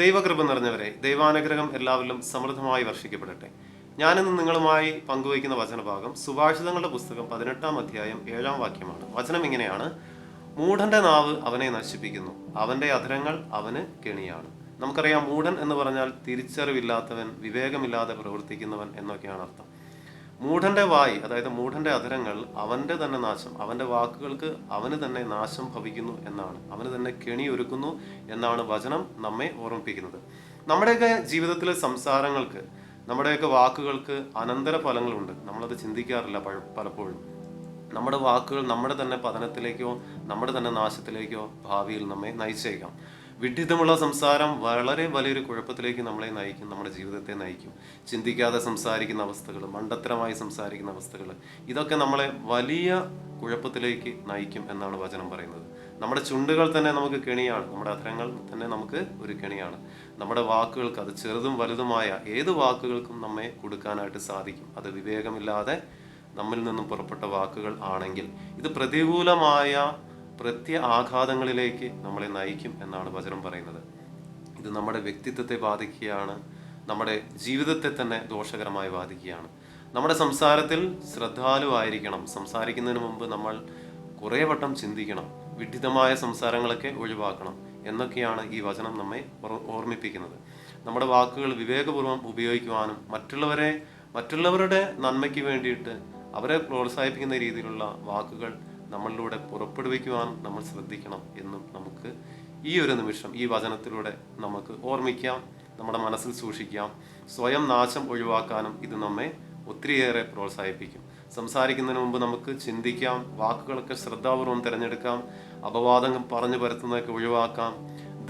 ദൈവകൃപ നിറഞ്ഞവരെ ദൈവാനുഗ്രഹം എല്ലാവരിലും സമൃദ്ധമായി വർഷിക്കപ്പെടട്ടെ. ഞാനിന്ന് നിങ്ങളുമായി പങ്കുവയ്ക്കുന്ന വചനഭാഗം സുഭാഷിതങ്ങളുടെ പുസ്തകം പതിനെട്ടാം അധ്യായം ഏഴാം വാക്യമാണ്. വചനം ഇങ്ങനെയാണ്. മൂഢന്റെ നാവ് അവനെ നശിപ്പിക്കുന്നു. അവന്റെ അധരങ്ങൾ അവന് കെണിയാണ്. നമുക്കറിയാം മൂഢൻ എന്ന് പറഞ്ഞാൽ തിരിച്ചറിവില്ലാത്തവൻ വിവേകമില്ലാതെ പ്രവർത്തിക്കുന്നവൻ എന്നൊക്കെയാണ് അർത്ഥം. മൂഢന്റെ വായി അതായത് മൂഢന്റെ അധരങ്ങൾ അവന്റെ തന്നെ നാശം അവന്റെ വാക്കുകൾക്ക് അവന് തന്നെ നാശം ഭവിക്കുന്നു എന്നാണ്. അവന് തന്നെ കെണി ഒരുക്കുന്നു എന്നാണ് വചനം നമ്മെ ഓർമ്മിപ്പിക്കുന്നത്. നമ്മുടെയൊക്കെ ജീവിതത്തിലെ സംസാരങ്ങൾക്ക് നമ്മുടെയൊക്കെ വാക്കുകൾക്ക് അനന്തര ഫലങ്ങളുണ്ട്. നമ്മളത് ചിന്തിക്കാറില്ല പലപ്പോഴും. നമ്മുടെ വാക്കുകൾ നമ്മുടെ തന്നെ പതനത്തിലേക്കോ നമ്മുടെ തന്നെ നാശത്തിലേക്കോ ഭാവിയിൽ നമ്മെ നയിച്ചേക്കാം. വിഡ്ഢിത്തമുള്ള സംസാരം വളരെ വലിയൊരു കുഴപ്പത്തിലേക്ക് നമ്മളെ നയിക്കും നമ്മുടെ ജീവിതത്തെ നയിക്കും. ചിന്തിക്കാതെ സംസാരിക്കുന്ന അവസ്ഥകൾ മണ്ടത്തരമായി സംസാരിക്കുന്ന അവസ്ഥകൾ ഇതൊക്കെ നമ്മളെ വലിയ കുഴപ്പത്തിലേക്ക് നയിക്കും എന്നാണ് വചനം പറയുന്നത്. നമ്മുടെ ചുണ്ടുകൾ തന്നെ നമുക്ക് കെണിയാണ് നമ്മുടെ അധരങ്ങൾ തന്നെ നമുക്ക് ഒരു കെണിയാണ്. നമ്മുടെ വാക്കുകൾക്ക് അത് ചെറുതും വലുതുമായ ഏത് വാക്കുകൾക്കും നമ്മെ കൊടുക്കാനായിട്ട് സാധിക്കും. അത് വിവേകമില്ലാതെ നമ്മിൽ നിന്നും പുറപ്പെട്ട വാക്കുകൾ ആണെങ്കിൽ ഇത് പ്രതികൂലമായ പ്രത്യ ആഘാതങ്ങളിലേക്ക് നമ്മളെ നയിക്കും എന്നാണ് വചനം പറയുന്നത്. ഇത് നമ്മുടെ വ്യക്തിത്വത്തെ ബാധിക്കുകയാണ് നമ്മുടെ ജീവിതത്തെ തന്നെ ദോഷകരമായി ബാധിക്കുകയാണ്. നമ്മുടെ സംസാരത്തിൽ ശ്രദ്ധാലുവായിരിക്കണം സംസാരിക്കുന്നതിന് മുമ്പ് നമ്മൾ കുറേ വട്ടം ചിന്തിക്കണം. വിഡിതമായ സംസാരങ്ങളൊക്കെ ഒഴിവാക്കണം എന്നൊക്കെയാണ് ഈ വചനം നമ്മെ ഓർമ്മിപ്പിക്കുന്നത്. നമ്മുടെ വാക്കുകൾ വിവേകപൂർവം ഉപയോഗിക്കുവാനും മറ്റുള്ളവരെ മറ്റുള്ളവരുടെ നന്മയ്ക്ക് വേണ്ടിയിട്ട് അവരെ പ്രോത്സാഹിപ്പിക്കുന്ന രീതിയിലുള്ള വാക്കുകൾ നമ്മളിലൂടെ പുറപ്പെടുവിക്കുവാനും നമ്മൾ ശ്രദ്ധിക്കണം എന്നും നമുക്ക് ഈ ഒരു നിമിഷം ഈ വചനത്തിലൂടെ നമുക്ക് ഓർമ്മിക്കാം നമ്മുടെ മനസ്സിൽ സൂക്ഷിക്കാം. സ്വയം നാശം ഒഴിവാക്കാനും ഇത് നമ്മെ ഒത്തിരിയേറെ പ്രോത്സാഹിപ്പിക്കും. സംസാരിക്കുന്നതിന് മുമ്പ് നമുക്ക് ചിന്തിക്കാം വാക്കുകളൊക്കെ ശ്രദ്ധാപൂർവം തിരഞ്ഞെടുക്കാം അപവാദം പറഞ്ഞു പരത്തുന്നതൊക്കെ ഒഴിവാക്കാം.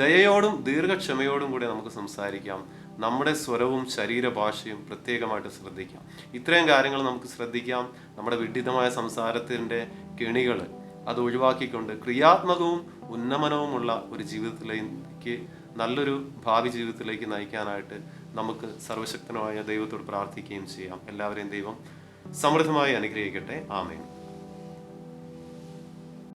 ദയയോടും ദീർഘക്ഷമയോടും കൂടി നമുക്ക് സംസാരിക്കാം. നമ്മുടെ സ്വരവും ശരീരഭാഷയും പ്രത്യേകമായിട്ട് ശ്രദ്ധിക്കാം. ഇത്രയും കാര്യങ്ങൾ നമുക്ക് ശ്രദ്ധിക്കാം. നമ്മുടെ വിഡിതമായ സംസാരത്തിന്റെ കെണികൾ അത് ഒഴിവാക്കിക്കൊണ്ട് ക്രിയാത്മകവും ഉന്നമനവുമുള്ള ഒരു ജീവിതത്തിലേക്ക് നല്ലൊരു ഭാവി ജീവിതത്തിലേക്ക് നയിക്കാനായിട്ട് നമുക്ക് സർവശക്തനായ ദൈവത്തോട് പ്രാർത്ഥിക്കുകയും ചെയ്യാം. എല്ലാവരെയും ദൈവം സമൃദ്ധമായി അനുഗ്രഹിക്കട്ടെ. ആമേൻ.